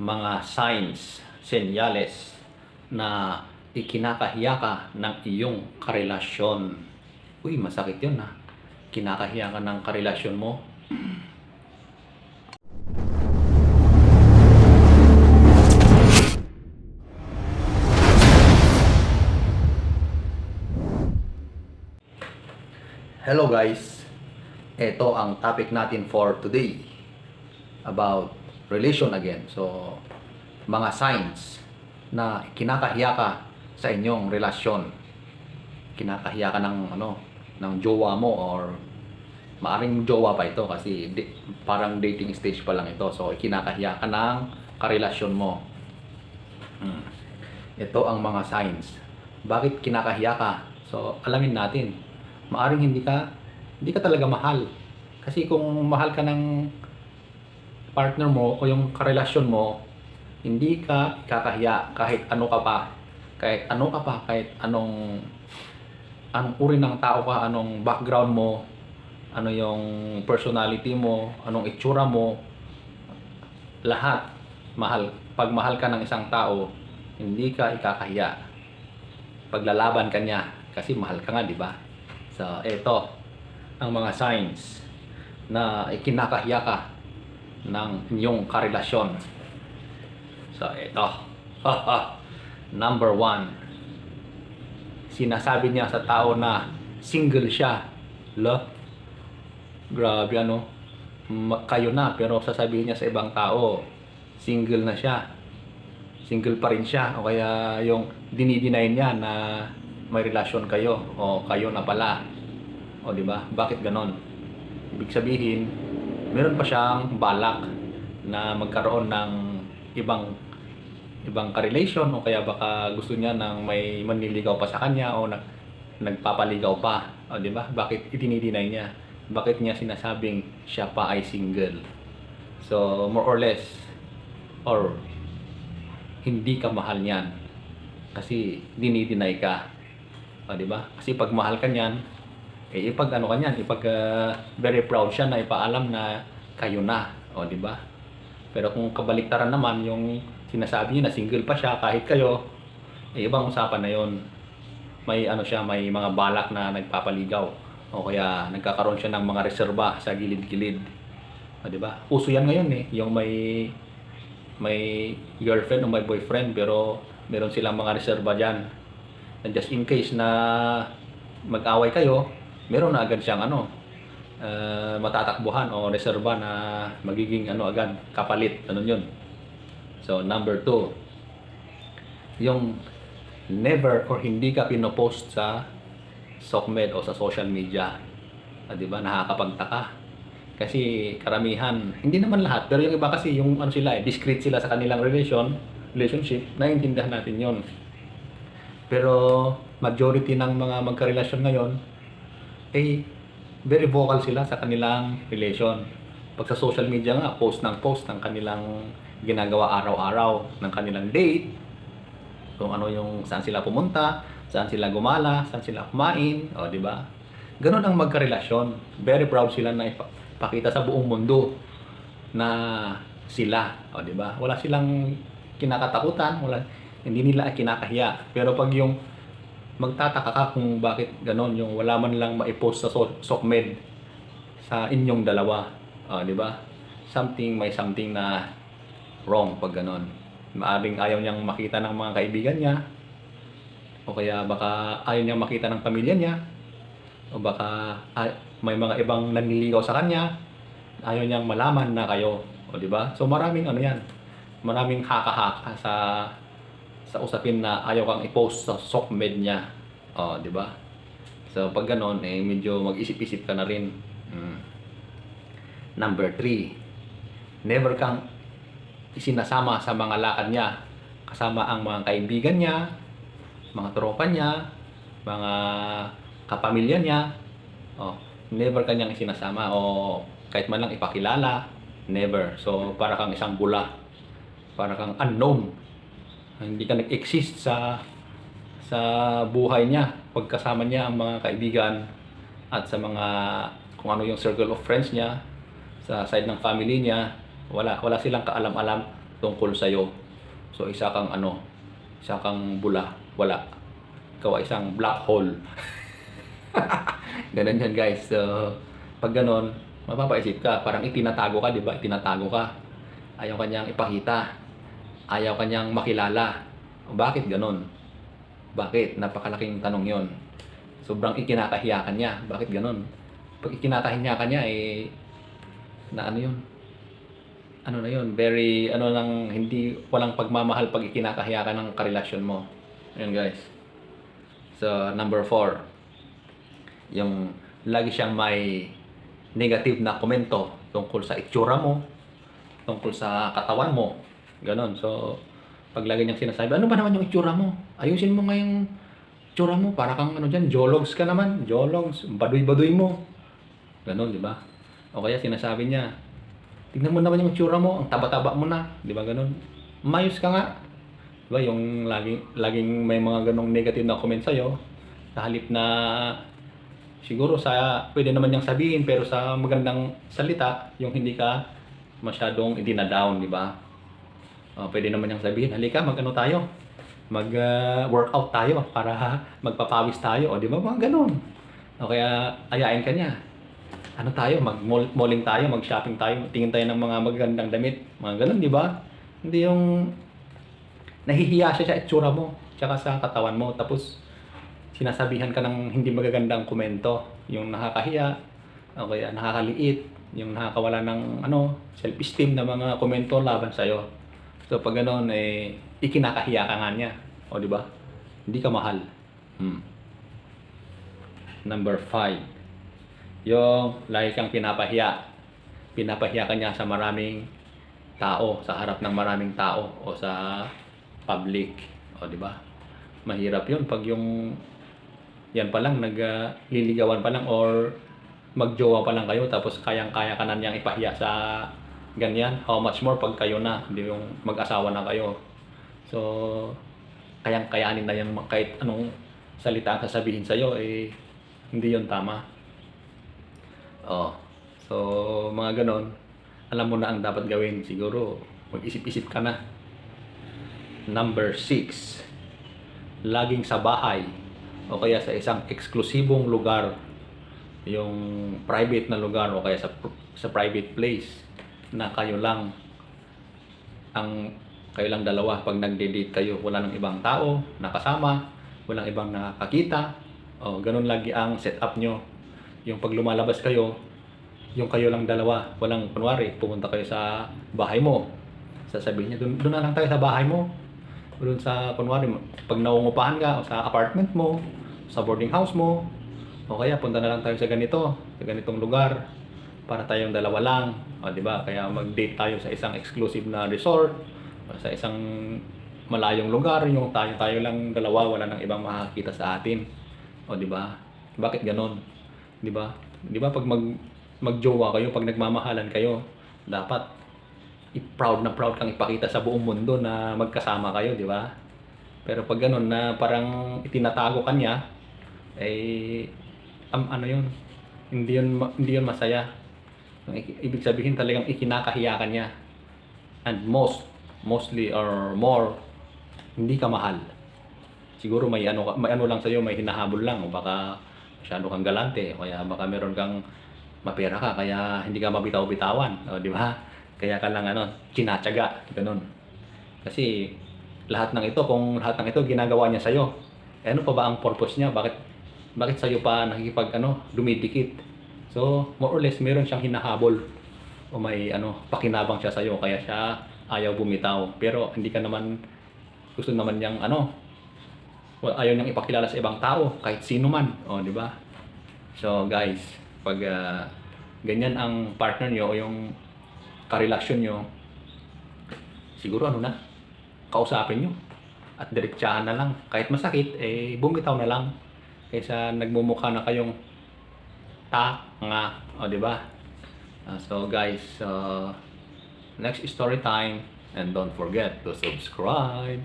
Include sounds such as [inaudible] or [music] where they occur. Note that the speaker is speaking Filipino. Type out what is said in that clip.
mga signs, senyales na ikinakahiya ka ng iyong karelasyon. Uy, masakit yun ha. Kinakahiya ka ng karelasyon mo. Hello guys. Ito ang topic natin for today about relation again. So, mga signs na kinakahiya ka sa inyong relasyon. Kinakahiya ka ng ano, ng jowa mo or maaring jowa pa ito kasi di, parang dating stage pa lang ito. So, kinakahiya ka ng karelasyon mo. Hmm. Ito ang mga signs. Bakit kinakahiya ka? So, alamin natin. Maaring hindi ka hindi ka talaga mahal. Kasi kung mahal ka ng partner mo o yung karelasyon mo, hindi ka kakahiya kahit ano ka pa. Kahit ano ka pa, kahit anong anong uri ng tao ka, anong background mo, ano yung personality mo, anong itsura mo, lahat mahal. Pag mahal ka ng isang tao, hindi ka ikakahiya. Paglalaban ka niya kasi mahal ka nga, di ba? So, eto ang mga signs na ikinakahiya ka ng inyong karelasyon. So, eto. [laughs] Number one. Sinasabi niya sa tao na single siya. Lo? Grabe ano. Kayo na, pero sasabihin niya sa ibang tao, single na siya. Single pa rin siya. O kaya yung dinideny niya na may relasyon kayo. O kayo na pala. O di ba? Bakit ganon? Ibig sabihin, meron pa siyang balak na magkaroon ng ibang ibang ka-relation o kaya baka gusto niya ng may manliligaw pa sa kanya o nag, nagpapaligaw pa. O di ba? Bakit itinidinay niya? Bakit niya sinasabing siya pa ay single? So, more or less, or hindi ka mahal niyan kasi dinideny ka. O, di ba? Kasi pag mahal ka niyan, eh ipag ano ka niyan, ipag ah, very proud siya na ipaalam na kayo na. O, di ba? Pero kung kabaliktaran naman yung sinasabi niya na single pa siya kahit kayo, eh ibang usapan na yon. May ano siya, may mga balak na nagpapaligaw o kaya nagkakaroon siya ng mga reserba sa gilid-gilid. O, di ba? Uso yan ngayon eh, yung may may girlfriend o may boyfriend pero meron silang mga reserba diyan. And just in case na mag-away kayo, meron na agad siyang ano, uh, matatakbuhan o reserba na magiging ano agad kapalit. Ano yun. So number two yung never or hindi ka pinopost sa SOCMED o sa social media ah, di ba nakakapagtaka. Kasi karamihan hindi naman lahat pero yung iba kasi yung ano sila eh discreet sila sa kanilang relation relationship naiintindihan natin yon pero majority ng mga magkarelasyon ngayon eh very vocal sila sa kanilang relation. Pag sa social media nga, post ng post ng kanilang ginagawa araw-araw ng kanilang date, kung ano yung saan sila pumunta, saan sila gumala, saan sila kumain, o di ba? Ganun ang magkarelasyon. Very proud sila na ipakita sa buong mundo na sila, o di ba? Wala silang kinakatakutan, wala hindi nila kinakahiya. Pero pag yung magtataka ka kung bakit ganon yung wala man lang maipost sa so- SOCMED sa inyong dalawa. Ah, di ba? Something, may something na wrong pag ganon. Maaring ayaw niyang makita ng mga kaibigan niya o kaya baka ayaw niyang makita ng pamilya niya o baka ay, may mga ibang nanliligaw sa kanya ayaw niyang malaman na kayo o di ba so maraming ano yan maraming haka-haka sa sa usapin na ayaw kang i-post sa SOCMED niya. Oh, di ba? So, pag ganon, eh, medyo mag-isip-isip ka na rin. Mm. Number three, never kang isinasama sa mga lakad niya. Kasama ang mga kaibigan niya, mga tropa niya, mga kapamilya niya. Oh, never kanyang isinasama o kahit man lang ipakilala, never. So, para kang isang bula. Para kang unknown hindi ka nag-exist sa sa buhay niya pagkasama niya ang mga kaibigan at sa mga kung ano yung circle of friends niya sa side ng family niya wala wala silang kaalam-alam tungkol sa'yo. So, isa kang ano, isa kang bula, wala. Ikaw ay isang black hole. [laughs] Ganun yan guys. So, pag ganun, mapapaisip ka, parang itinatago ka, di ba? Itinatago ka. Ayaw kanyang ipakita. Ayaw kanyang makilala. Bakit ganun? Bakit? Napakalaking tanong yon. Sobrang ikinakahiya ka niya. Bakit ganun? Pag ikinakahiya ka niya, eh, na ano yun? Ano na yun? Very, ano lang, hindi, walang pagmamahal pag ikinakahiya ka ng karelasyon mo. Ayun guys. So, number four. Yung lagi siyang may negative na komento tungkol sa itsura mo, tungkol sa katawan mo. Ganon. So, pag lagi niyang sinasabi, ano ba naman yung itsura mo? Ayusin mo nga yung itsura mo. Para kang ano dyan, jologs ka naman. Jologs. Baduy-baduy mo. Ganon, di ba? O kaya sinasabi niya, tignan mo naman yung itsura mo, ang taba-taba mo na. Di ba ganon? Mayos ka nga. Di ba yung laging, laging may mga ganong negative na comment sa'yo, sa halip na siguro sa pwede naman niyang sabihin pero sa magandang salita yung hindi ka masyadong idina-down, di ba? Uh, pwede naman niyang sabihin, halika, mag-ano tayo? Mag-workout tayo para [laughs] magpapawis tayo. O, di ba? Mga ganun. O kaya, ayain ka niya. Ano tayo? Mag-malling tayo, mag-shopping tayo, tingin tayo ng mga magagandang damit. Mga ganun, di ba? Hindi yung nahihiya siya sa itsura mo, tsaka sa katawan mo. Tapos, sinasabihan ka ng hindi magagandang komento, yung nakakahiya, o kaya nakakaliit, yung nakakawala ng ano, self-esteem na mga komento laban sa'yo. So pag gano'n, eh, ikinakahiya ka nga niya. O di ba? Hindi ka mahal. Hmm. Number five. Yung lagi kang pinapahiya. Pinapahiya ka niya sa maraming tao, sa harap ng maraming tao o sa public. O di ba? Mahirap yun pag yung yan pa lang, nagliligawan pa lang or magjowa pa lang kayo tapos kayang-kaya ka na niyang ipahiya sa ganyan. How much more pag kayo na, hindi yung mag-asawa na kayo. So, kayang-kayanin na yan kahit anong salita ang sasabihin sa'yo, eh, hindi yon tama. Oh, so, mga ganon, alam mo na ang dapat gawin. Siguro, mag-isip-isip ka na. Number six, laging sa bahay o kaya sa isang eksklusibong lugar yung private na lugar o kaya sa sa private place na kayo lang ang kayo lang dalawa pag nagde-date kayo. Wala nang ibang tao nakasama walang ibang nakakita. O ganun lagi ang setup nyo. Yung pag lumalabas kayo yung kayo lang dalawa walang kunwari pumunta kayo sa bahay mo. Sasabihin niya doon doon na lang tayo sa bahay mo. Doon sa kunwari pag naungupahan ka o sa apartment mo sa boarding house mo o kaya punta na lang tayo sa ganito sa ganitong lugar para tayong dalawa lang. O di ba? Kaya mag-date tayo sa isang exclusive na resort sa isang malayong lugar. Yung tayo tayo lang dalawa wala nang ibang makakita sa atin. O di ba? Bakit ganon? Di ba? Di ba pag mag magjowa kayo pag nagmamahalan kayo dapat i-proud na proud kang ipakita sa buong mundo na magkasama kayo di ba? Pero pag ganun na parang itinatago ka niya eh um, ano yun? Hindi yun hindi yun masaya ibig sabihin talagang ikinakahiya ka niya. And most mostly or more hindi ka mahal. Siguro may ano may ano lang sa may hinahabol lang o baka masyado kang galante kaya baka meron kang mapera ka kaya hindi ka mabitaw-bitawan o di ba? Kaya ka lang ano tinatyaga ganun. Kasi lahat ng ito kung lahat ng ito ginagawa niya sa eh ano pa ba ang purpose niya? Bakit bakit sa'yo pa nakikipag ano, dumidikit. So, more or less, meron siyang hinahabol o may ano, pakinabang siya sa'yo kaya siya ayaw bumitaw. Pero hindi ka naman, gusto naman niyang ano, well, ayaw niyang ipakilala sa ibang tao, kahit sino man. O, di ba? So, guys, pag ah, ganyan ang partner niyo o yung karelasyon niyo, siguro ano na, kausapin niyo at diretsahan na lang. Kahit masakit, eh, bumitaw na lang kaysa nagmumukha na kayong tanga, o di ba? Ah, so guys, uh, next story time and don't forget to subscribe.